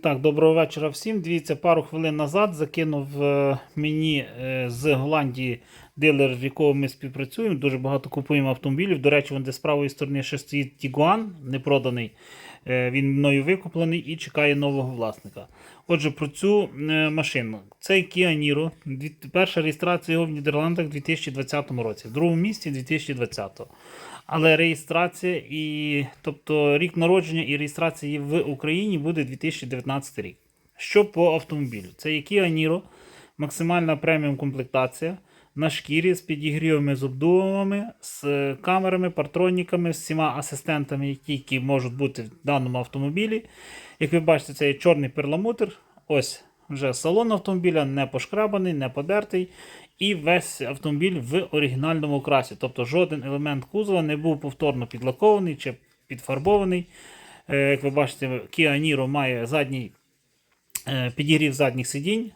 Так, доброго вечора всім. Дивіться, пару хвилин назад закинув е, мені е, з Голландії дилер, в якого ми співпрацюємо. Дуже багато купуємо автомобілів. До речі, вон де з правої сторони ще стоїть Тігуан, не проданий. Е, Він мною викуплений і чекає нового власника. Отже, про цю е, машину. Це Kia Niro. Перша реєстрація його в Нідерландах у 2020 році, в другому місці 2020. Але реєстрація і тобто рік народження і реєстрації в Україні буде 2019 рік. Що по автомобілю? Це є Kia Niro, максимальна преміум комплектація на шкірі з підігрівами з обдувами, з камерами, партроніками, з всіма асистентами, які, які можуть бути в даному автомобілі. Як ви бачите, це є чорний перламутр. Ось вже салон автомобіля не пошкрабаний, не подертий. І весь автомобіль в оригінальному окрасі. Тобто жоден елемент кузова не був повторно підлакований чи підфарбований. Е, Як ви бачите, Kia Niro має задній е, підігрів задніх сидінь.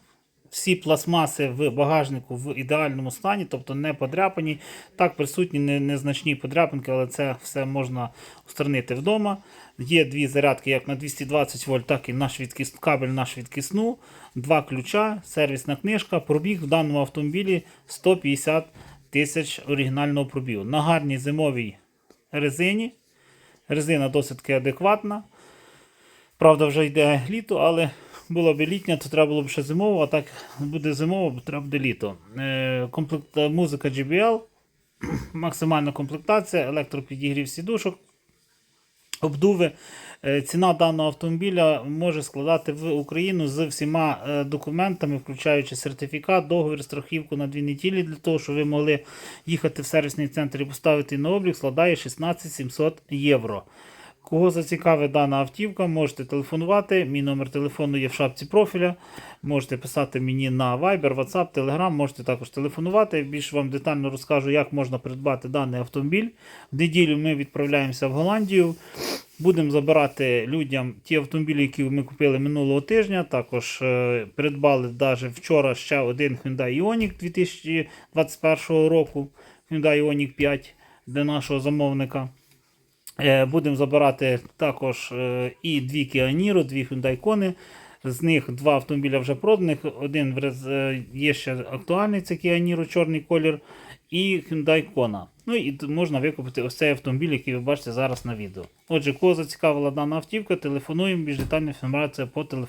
Всі пластмаси в багажнику в ідеальному стані, тобто не подряпані. Так, присутні не- незначні подряпинки, але це все можна устранити вдома. Є дві зарядки як на 220 вольт, так і на швидкіс... кабель на швидкісну, два ключа, сервісна книжка. Пробіг в даному автомобілі 150 тисяч оригінального пробігу. На гарній зимовій резині. Резина досить адекватна. Правда, вже йде літо, але було б літня, то треба було б ще зимово, а так буде зимово, бо треба буде літо. Е, комплект... Музика JBL, максимальна комплектація, електропідігрів сідушок, обдуви. Е, Ціна даного автомобіля може складати в Україну з всіма е, документами, включаючи сертифікат, договір, страхівку на дві неділі, для того, щоб ви могли їхати в сервісний центр і поставити на облік, складає 16 700 євро. Кого зацікавить дана автівка, можете телефонувати. Мій номер телефону є в шапці профіля. Можете писати мені на Viber, WhatsApp, Telegram, можете також телефонувати. Більш вам детально розкажу, як можна придбати даний автомобіль. В неділю ми відправляємося в Голландію. Будемо забирати людям ті автомобілі, які ми купили минулого тижня. Також е, придбали навіть вчора ще один Hyundai Ioniq 2021 року. Hyundai Ioniq 5 для нашого замовника. Е, Будемо забирати також е, і дві Kia Niro, дві Hyundai Kona. З них два автомобіля вже проданих. Один е, є ще актуальний, це Kia Niro, чорний колір, і Hyundai Kona. Ну і можна викупити ось цей автомобіль, який ви бачите зараз на відео. Отже, кого зацікавила дана автівка, телефонуємо, більш детальна інформація по телефону.